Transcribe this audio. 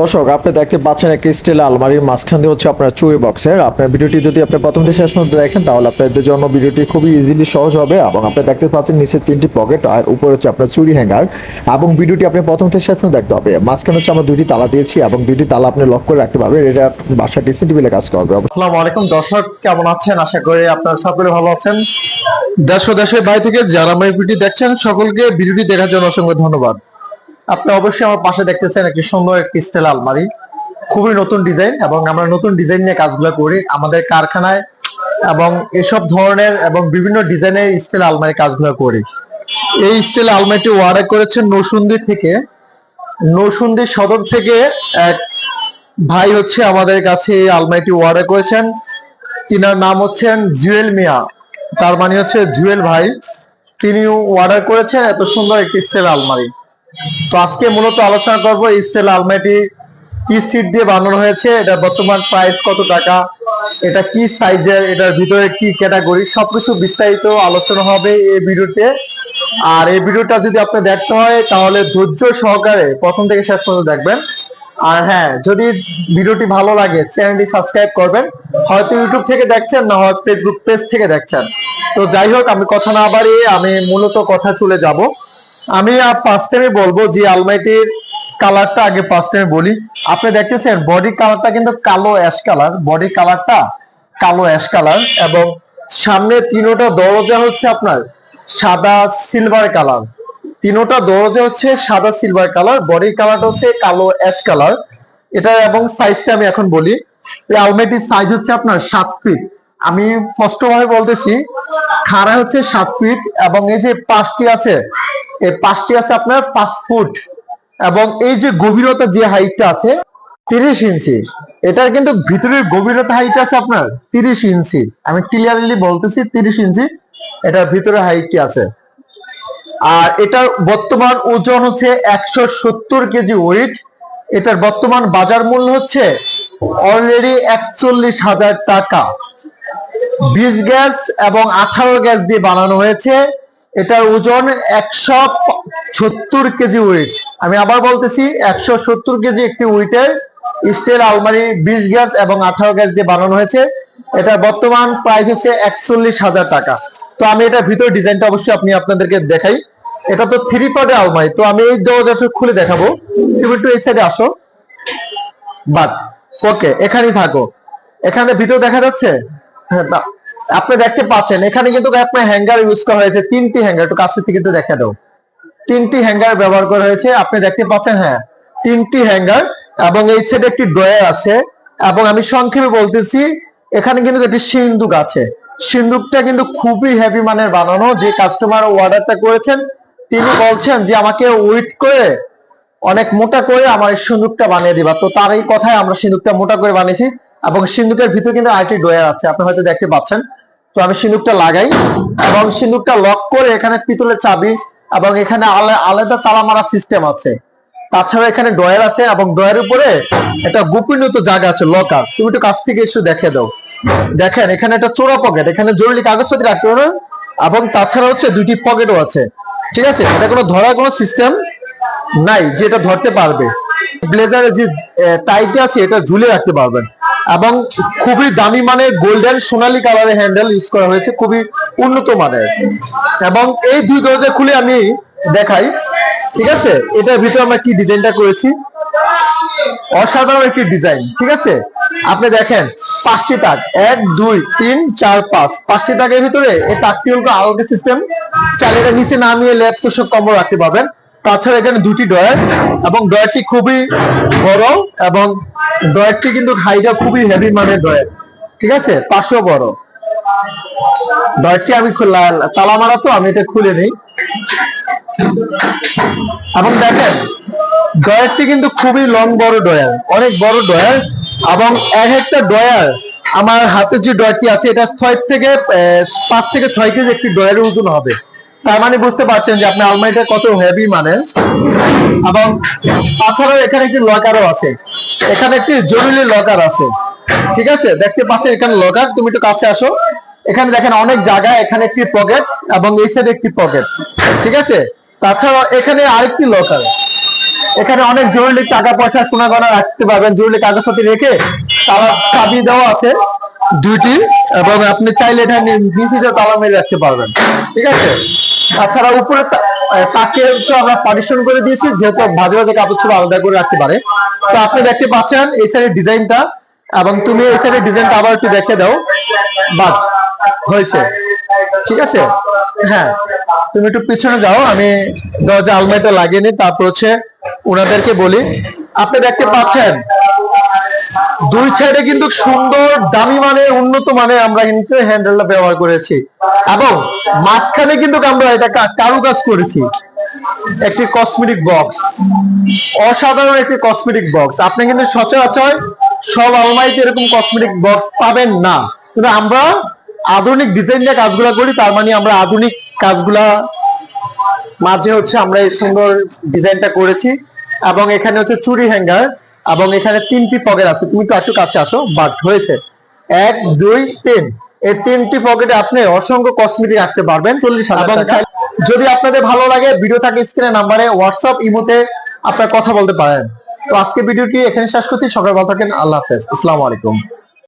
দর্শক, আপনি দেখতে পাচ্ছেন একটি স্টিল আলমারির মাঝখান দিয়ে হচ্ছে আপনার চুরি বক্সের। আপনার ভিডিওটি যদি আপনি প্রথম থেকে শেষ পর্যন্ত দেখেন, তাহলে আপনাদের জন্য ভিডিওটি খুবই ইজিলি সহজ হবে এবং আপনি দেখতে পাচ্ছেন নিচে তিনটি পকেট আর উপরে হচ্ছে আপনার চুরি হ্যাঙ্গার এবং ভিডিওটি আপনি প্রথম থেকে শেষ পর্যন্ত দেখতে হবে। মাঝখানে হচ্ছে আমরা দুইটি তালা দিয়েছি এবং দুইটি তালা আপনি লক করে রাখতে পারবেন। এটা বাসার ডিসি কাজ করবে। আসসালামু আলাইকুম দর্শক, কেমন আছেন? আশা করি আপনারা সকলে ভালো আছেন। দেশ ও দেশের বাইরে থেকে যারা আমার ভিডিও দেখছেন, সকলকে ভিডিওটি দেখার জন্য অসংখ্য ধন্যবাদ। আপনি অবশ্যই আমার পাশে দেখতেছেন একটি সুন্দর একটি স্টেল আলমারি। খুবই নতুন ডিজাইন এবং আমরা নতুন ডিজাইন নিয়ে কাজগুলো করি। আমাদের কারখানায় এবং এসব ধরনের এবং বিভিন্ন ডিজাইনের স্টাইল আলমারি কাজগুলো করি। এই স্টাইল আলমারিটি অর্ডার করেছেন নৌসুন্দি থেকে। নৌসুন্দি সদর থেকে এক ভাই হচ্ছে আমাদের কাছে এই আলমারিটি অর্ডার করেছেন। তিনার নাম হচ্ছেন জুয়েল মিয়া। তার মানে হচ্ছে জুয়েল ভাই। তিনি অর্ডার করেছেন এত সুন্দর একটি স্টেল আলমারি। তো আজকে মূলত আলোচনা করব স্টেল আলমারিটি কি সিট দিয়ে বানানো হয়েছে এটা বর্তমান প্রাইস কত টাকা, এটা কি সাইজের এটার ভিতরে কি ক্যাটাগরি সবকিছু বিস্তারিত আলোচনা হবে এই ভিডিওতে। আর এই ভিডিওটা যদি আপনি দেখতে হয়, তাহলে ধৈর্য সহকারে প্রথম থেকে শেষ পর্যন্ত দেখবেন। আর হ্যাঁ যদি ভিডিওটি ভালো লাগে, চ্যানেলটি সাবস্ক্রাইব করবেন। হয়তো ইউটিউব থেকে দেখছেন, না হয়তো ফেসবুক পেজ থেকে দেখছেন। তো যাই হোক, আমি কথা না বাড়িয়ে আমি মূলত কথা চলে যাব। আমি ফার্স্ট টাইমে বলব যে আলমারিটির কালারটা আগে ফার্স্ট টাইমে বলি। আপনি দেখতেছেন বডি কালারটা কিন্তু কালো অ্যাশ কালার বডি কালারটা কালো অ্যাশ কালার এবং সামনে তিনোটা দরজা হচ্ছে আপনার সাদা সিলভার কালার তিনোটা দরজা হচ্ছে সাদা সিলভার কালার বডি কালারটা হচ্ছে কালো অ্যাশ কালার এটা এবং সাইজটা আমি এখন বলি। এই আলমারিটির সাইজ হচ্ছে আপনার সাত ফিট আমি স্পষ্ট ভাবে বলতেছি, খাড়া হচ্ছে সাত ফিট এবং এই যে পাঁচটি আছে, এই পাঁচটি আছে আপনার পাঁচ ফুট এবং এই যে গভীরতা যে হাইটটা আছে তিরিশ ইঞ্চি। এটার কিন্তু ভিতরের গভীরতা হাইট আছে আপনার তিরিশ ইঞ্চি। আমি ক্লিয়ারলি বলতেছি তিরিশ ইঞ্চি, এটার ভিতরে হাইটটি আছে। আর এটার বর্তমান ওজন হচ্ছে একশো সত্তর কেজি ওয়েট এটার বর্তমান বাজার মূল্য হচ্ছে অলরেডি একচল্লিশ হাজার টাকা। বিশ গ্যাস এবং আঠারো গ্যাস দিয়ে বানানো হয়েছে। এটার ওজন একশো সত্তর কেজি ওয়েট আমি আবার বলতেছি, একশো সত্তর কেজি একটি ওয়েটের স্টিল আলমারি বিশ গ্যাস এবং আঠারো গ্যাস দিয়ে বানানো হয়েছে। এটার বর্তমান প্রাইস হচ্ছে একচল্লিশ হাজার টাকা। তো আমি এটা ভিতর ডিজাইনটা অবশ্যই আপনি আপনাদেরকে দেখাই। এটা তো থ্রি পার্টের আলমারি, তো আমি এই দরজাটা খুলে দেখাবো। তুমি একটু এই সাইডে আসো। বাট ওকে এখানেই থাকো। এখানে ভিতর দেখা যাচ্ছে? হ্যাঁ আপনি দেখতে পাচ্ছেন, এখানে কিন্তু আপনার হ্যাঙ্গার ইউজ করা হয়েছে, তিনটি হ্যাঙ্গার একটু কাছে থেকে একটু দেখা দাও। তিনটি হ্যাঙ্গার ব্যবহার করা হয়েছে, আপনি দেখতে পাচ্ছেন হ্যাঁ তিনটি হ্যাঙ্গার এবং এই সাইডে একটি ড্রয়ার আছে, এবং আমি সংক্ষেপে বলতেছি, এখানে কিন্তু একটি সিন্দুক আছে। সিন্দুকটা কিন্তু খুবই হেভি মানের বানানো, যে কাস্টমার অর্ডারটা করেছেন, তিনি বলছেন যে, আমাকে ওয়েট করে, অনেক মোটা করে আমার সিন্দুকটা বানিয়ে দিবা। তো তার এই কথায় আমরা সিন্দুকটা মোটা করে বানিয়েছি। এবং সিন্দুকের ভিতরে কিন্তু আরেকটি ড্রয়ার আছে, আপনি হয়তো দেখতে পাচ্ছেন। তো আমি সিন্দুকটা লাগাই এবং সিন্দুকটা লক করে এখানে পিতলের চাবি এবং এখানে আলাদা তালা মারা সিস্টেম আছে। তাছাড়া এখানে ড্রয়ার আছে এবং ড্রয়ারের উপরে একটা গোপনীয়ত জায়গা আছে লকার তুমি একটু কাছ থেকে এসে দেখে দাও। দেখেন, এখানে একটা চোরা পকেট এখানে জরুরি কাগজপত্র রাখতে পারবেন এবং তাছাড়া হচ্ছে দুইটি পকেটও আছে। ঠিক আছে? এটা কোনো ধরার কোনো সিস্টেম নাই যে এটা ধরতে পারবে। ব্লেজারের যে টাইপে আছে, এটা ঝুলে রাখতে পারবেন। এবং খুবই দামি মানের গোল্ডেন সোনালী কালারের হ্যান্ডেল ইউজ করা হয়েছে, খুবই উন্নত মানের। এবং এই দুই দরজা খুলে আমি দেখাই, ঠিক আছে? এটার ভিতরে আমরা কি ডিজাইনটা করেছি? অসাধারণ একটি ডিজাইন ঠিক আছে? আপনি দেখেন, পাঁচটি তাক, এক, দুই, তিন, চার, পাঁচ। পাঁচটি তাকের ভিতরে এই তাকটি হলো আলোকে সিস্টেম চাইলে নিচে নামিয়ে ল্যাপ সব কম্বল রাখতে পারবেন। তাছাড়া এখানে দুটি ডয়ার এবং ডয়ারটি খুবই বড় এবং ডয়ারটি কিন্তু হাইটা খুবই হেভি মানের ডয়ার ঠিক আছে? পাঁচশো বড়। ডয়ারটি আমি তালা মারা তো, আমি এটা খুলে নিই। এবং দেখেন ডয়ারটি কিন্তু খুবই লং বড় ডয়ার অনেক বড় ডয়ার এবং এক একটা ডয়ার আমার হাতে যে ডয়ারটি আছে, এটা ছয় থেকে পাঁচ থেকে ছয় কেজি একটি ডয়ারের ওজন হবে। তার মানে বুঝতে পারছেন যে আপনার আলমারিটা কত হেভি মানে এবং তাছাড়াও এখানে একটি লকারও আছে। এখানে একটি জরুরি লকার আছে। ঠিক আছে? দেখতে পাচ্ছেন এখানে লকার তুমি একটু কাছে আসো। এখানে দেখেন অনেক জায়গা, এখানে একটি পকেট এবং এই সাইডে একটি পকেট ঠিক আছে? তাছাড়া এখানে আরেকটি লকার এখানে অনেক জরুরি টাকা পয়সা সোনা গয়না রাখতে পারবেন, জরুরি কাগজপাতি রেখে তালা চাবি দেওয়া আছে দুইটি, এবং আপনি চাইলে এটা নিচে তালা মেরে রাখতে পারবেন। ঠিক আছে? তাছাড়া উপরে তাকে হচ্ছে আমরা পার্টিশন করে দিয়েছি, যেহেতু ভাজে ভাজে কাপড় ছোড়া আলাদা করে রাখতে পারে। তো আপনি দেখতে পাচ্ছেন এই সাইডের ডিজাইনটা এবং তুমি এই সাইডের ডিজাইনটা আবার একটু দেখে দাও। বাদ হয়েছে। ঠিক আছে? হ্যাঁ তুমি একটু পিছনে যাও, আমি দরজা আলমারিটা লাগিয়ে নিই, তারপর হচ্ছে ওনাদেরকে বলি। আপনি দেখতে পাচ্ছেন দুই সাইডে কিন্তু সুন্দর, দামি মানের, উন্নত মানের আমরা কিন্তু হ্যান্ডেলটা ব্যবহার করেছি। এবং মাঝখানে কিন্তু আমরা এটা কা- কারুকাজ করেছি। একটি কসমেটিক বক্স অসাধারণ একটি কসমেটিক বক্স আপনি কিন্তু সচরাচর সব আলমারিতে এরকম কসমেটিক বক্স পাবেন না। কিন্তু আমরা আধুনিক ডিজাইন নিয়ে কাজগুলা করি, তার মানে আমরা আধুনিক কাজগুলা মাঝে হচ্ছে আমরা এই সুন্দর ডিজাইনটা করেছি। এবং এখানে হচ্ছে চুরি হ্যাঙ্গার এবং এখানে তিনটি পকেট আছে। তুমি তো একটু কাছে আসো বাট হয়েছে। এক দুই তিন। এই তিনটি পকেটে আপনি অসংখ্য কসমেটিক রাখতে পারবেন। চল্লিশ যদি আপনাদের ভালো লাগে ভিডিও থাকে স্ক্রিনে নাম্বারে হোয়াটসঅ্যাপ ইমোতে আপনার কথা বলতে পারেন। তো আজকে ভিডিওটি এখানে শেষ করছি। সকাল ভালো থাকেন। আল্লাহ হাফেজ। আসসালামু আলাইকুম।